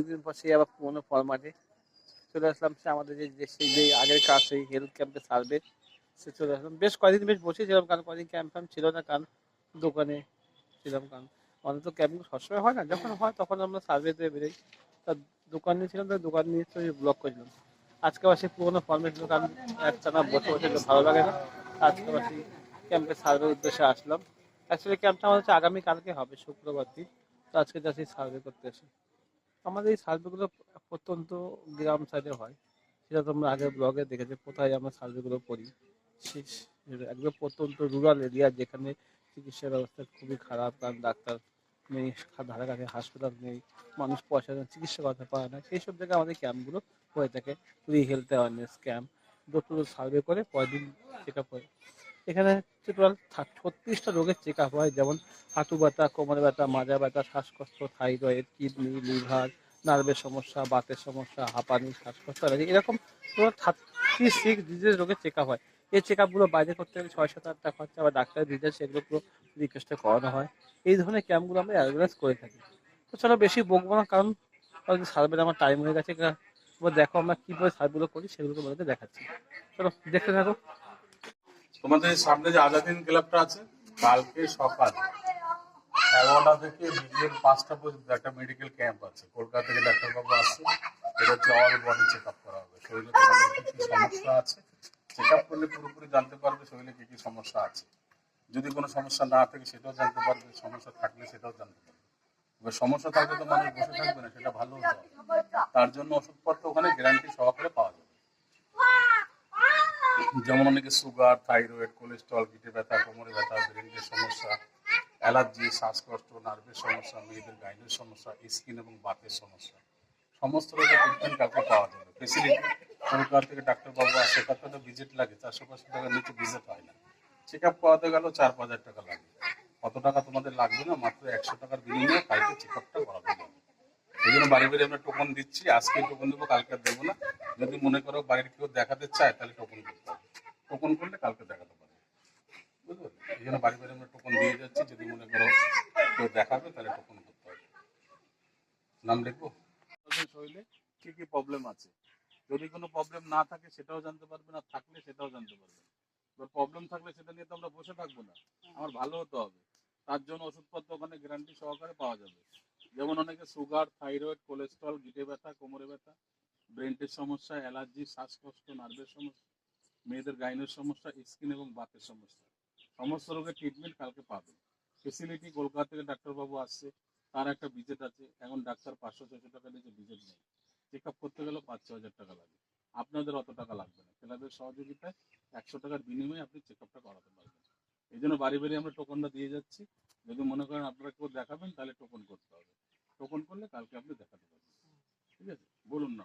অনেকদিন পর সেই আবার পুরোনো ফরম্যাটে চলে আসলাম। সে আমাদের যে সেই, যে আগের কাজ সেই হেলথ ক্যাম্পে সার্ভে সে চলে আসলাম। বেশ কয়েকদিন বেশ বসেছিলাম কারণ কয়েকদিন ক্যাম্প ফ্যাম্প ছিল না, কারণ দোকানে ছিলাম, কারণ আমাদের তো ক্যাম্প সবসময় হয় না। যখন হয় তখন আমরা সার্ভে সার্ভেতে বেরোই। তা দোকান নিয়ে ছিলাম, তো দোকান নিয়ে তো ব্লক করেছিলাম। আজকে আবার সেই পুরোনো ফর্মেট কারণ একটানা বসে বসে ভালো লাগে না। আজকে আবার সেই ক্যাম্পে সার্ভের উদ্দেশ্যে আসলাম। অ্যাকচুয়ালি ক্যাম্পটা আমাদের হচ্ছে আগামী কালকে হবে, শুক্রবার দিন। তো আজকে যাচ্ছি সার্ভে করতে এসে আমাদের এই সার্ভেগুলো প্রত্যন্ত গ্রাম সাইডে হয়। সেটা তোমরা আগে ব্লগে দেখেছ, কোথায় আমরা সার্ভেগুলো করি। একদম প্রত্যন্ত রুরাল এরিয়া যেখানে চিকিৎসা ব্যবস্থা খুবই খারাপ, কারণ ডাক্তার নেই, ধারে কাছে হাসপাতাল নেই, মানুষ পয়সা চিকিৎসা করতে পারে না। সেই সব জায়গায় আমাদের ক্যাম্পগুলো হয়ে থাকে। Free health awareness camp door to survey করে পরের দিন চেক আপ হয়। এখানে হচ্ছে টোটাল ছত্রিশটা রোগের চেক আপ হয়, যেমন হাঁটু ব্যথা, কোমর ব্যথা, মাজা ব্যথা, শ্বাসকষ্ট থাইরয়েড কিডনি লিভার নার্ভের সমস্যা, বাতের সমস্যা, হাঁপানি, শ্বাসকষ্ট এরকম টোটাল থার্টি সিক্স ডিজিজ রোগের চেক আপ হয়। এই চেক আপগুলো বাইরে করতে গেলে ছয় সাত টাকা খরচা আবার ডাক্তার ডিটেলস সেগুলো পুরো রিকোয়েস্টে করানো হয়। এই ধরনের ক্যাম্পগুলো আমরা অ্যারেঞ্জ করে থাকি। তো চলো বেশি বকবো না, কারণ সার্ভের আমার টাইম হয়ে গেছে। দেখো আমরা কীভাবে সার্ভগুলো করি সেগুলো তোমাদেরকে দেখাচ্ছি। চলো দেখতে থাকো। তোমাদের সামনে যে আজাদিন ক্লাবটা আছে, কালকে সকাল এগারোটা থেকে বিকেল পাঁচটা পর্যন্ত একটা মেডিকেল ক্যাম্প আছে। কলকাতা থেকে ডাক্তারবাবু আসছে এটা হচ্ছে অল বডি চেক আপ করা হবে। শরীরে তোমাদের সমস্যা আছে চেক আপ করলে পুরোপুরি জানতে পারবে শরীরে কি কি সমস্যা আছে। যদি কোনো সমস্যা না থাকে, সেটাও জানতে পারবে। সমস্যা থাকলে সেটাও জানতে পারবে। এবার সমস্যা থাকলে তো মানুষ বসে থাকবে না, সেটা ভালো হতে তার জন্য ওষুধপত্র ওখানে গ্যারান্টি সহকারে পাওয়া যাবে। যেমন অনেকে সুগার থাইরয়েড কোলেস্ট্রল পিঠে ব্যথা, কোমরে ব্যথা ব্রেনের সমস্যা অ্যালার্জি শ্বাসকষ্ট নার্ভের সমস্যা, মেয়েদের গাইনের সমস্যা স্কিন এবং বাতের সমস্যা। সমস্ত রোগের ট্রিটমেন্ট পাওয়া যাবে ফেসিলিটি সরকার থেকে ডাক্তারবাবু আসে তাতে তো ভিজিট লাগে, চারশো পাঁচশো টাকার নিচে ভিজিট হয় না। চেক আপ করাতে গেল চার পাঁচ হাজার টাকা লাগবে কত টাকা তোমাদের লাগবে না? মাত্র একশো টাকার বিনিময়ে কালকে চেক আপটা করাতে এই জন্য বাড়ি বাড়ি আমরা টোকন দিচ্ছি। আজকে টোকন দেবো, কালকে আর দেবো না। যদি মনে করো বাড়ির কেউ দেখাতে চায়, তাহলে টোকন করতে হবে। টোকন করলে কালকে দেখাতে পারবে। বুঝতে পারলে এই জন্য বাড়ি বাড়ি আমরা টোকন দিয়ে যাচ্ছি। যদি মনে করো কেউ দেখাবে, তাহলে টোকন করতে হবে। নাম লিখব শরীরে কি কি প্রবলেম আছে? যদি কোনো প্রবলেম না থাকে, সেটাও জানতে পারবে না। থাকলে সেটাও জানতে পারবে এবার প্রবলেম থাকলে সেটা নিয়ে তো আমরা বসে থাকব না। আমার ভালো হতে হবে। তার জন্য ওষুধপত্র ওখানে গ্যারান্টি সহকারে পাওয়া যাবে। যেমন অনেকে সুগার, থাইরয়েড, কোলেস্ট্রল, গিটে ব্যথা, কোমরে ব্যথা ব্রেনের সমস্যা, অ্যালার্জি, শ্বাসকষ্ট, নার্ভের সমস্যা, মেয়েদের গাইনের সমস্যা, স্কিন এবং বাতের সমস্যা। সমস্ত রোগের ট্রিটমেন্ট কালকে পাবে ফেসিলিটি কলকাতা থেকে ডাক্তারবাবু আসছে, তার একটা ভিজিট আছে। এখন ডাক্তার পাঁচশো ছশো টাকা নিচে ভিজিট নেই চেক আপ করতে গেলেও পাঁচ ছ হাজার টাকা লাগে। আপনাদের অত টাকা লাগবে না। ক্লাবের সহযোগিতায় একশো টাকার বিনিময়ে আপনি চেক আপটা করাতে পারবেন। এই জন্য বাড়ি বাড়ি আমরা টোকনটা দিয়ে যাচ্ছি। যদি মনে করেন আপনারা কেউ দেখাবেন, তাহলে টোকন করতে হবে। টোকন করলে কালকে আপনি দেখাতে পারবেন। ঠিক আছে? বলুন না।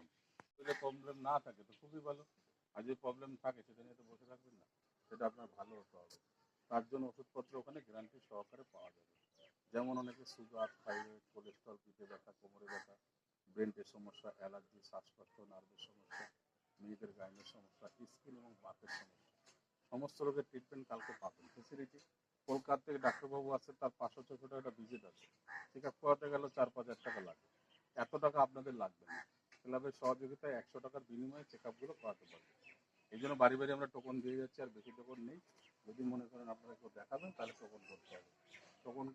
যদি প্রবলেম না থাকে, তো খুবই ভালো। আর যদি প্রবলেম থাকে সেটা নিয়ে তো বসে থাকবেন না। সেটা আপনার ভালো হতে হবে। তার জন্য ওষুধপত্র ওখানে গ্যারান্টি সহকারে পাওয়া যাবে। যেমন অনেকে সুগার থাইরয়েড কোলেস্ট্রল পিঠে ব্যথা, কোমরে ব্যথা ব্রেনের সমস্যা অ্যালার্জি শ্বাসকষ্ট নার্ভের সমস্যা, মেয়েদের গাইনের সমস্যা স্কিন এবং বাতের সমস্যা। সমস্ত রোগের ট্রিটমেন্ট কালকে পাবেন। ফেসিলিটি কলকাতা থেকে ডাক্তারবাবু আছে, তার পাঁচশো ছশো টাকা ভিজিট আছে। চেক আপ করাতে গেলে চার পাঁচ হাজার টাকা লাগবে এত টাকা আপনাদের লাগবে না। ক্লাবের সহযোগিতায় একশো টাকার বিনিময়ে চেক আপগুলো করাতে পারবে এই জন্য বাড়ি বাড়ি আমরা টোকন দিয়ে যাচ্ছি, আর বেশি টোকন নেই। যদি মনে করেন আপনারা কেউ দেখাবেন, তাহলে টোকন করতে হবে। টোকন